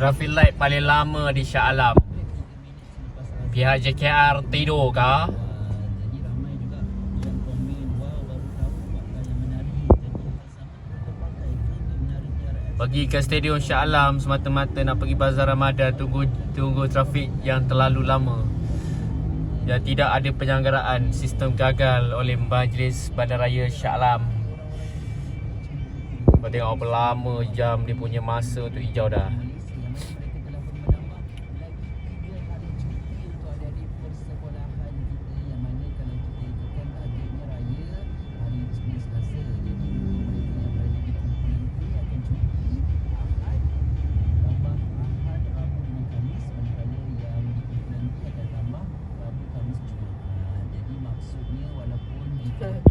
Traffic light paling lama di Shah Alam Pihak JKR tidur kah? Pergi ke stadium Shah Alam semata-mata nak pergi bazar Ramadan tunggu tunggu trafik yang terlalu lama. Dan tidak ada penyelenggaraan sistem gagal oleh Majlis Bandaraya Shah Alam. Kau tengok berapa lama jam dia punya masa untuk hijau dah. good.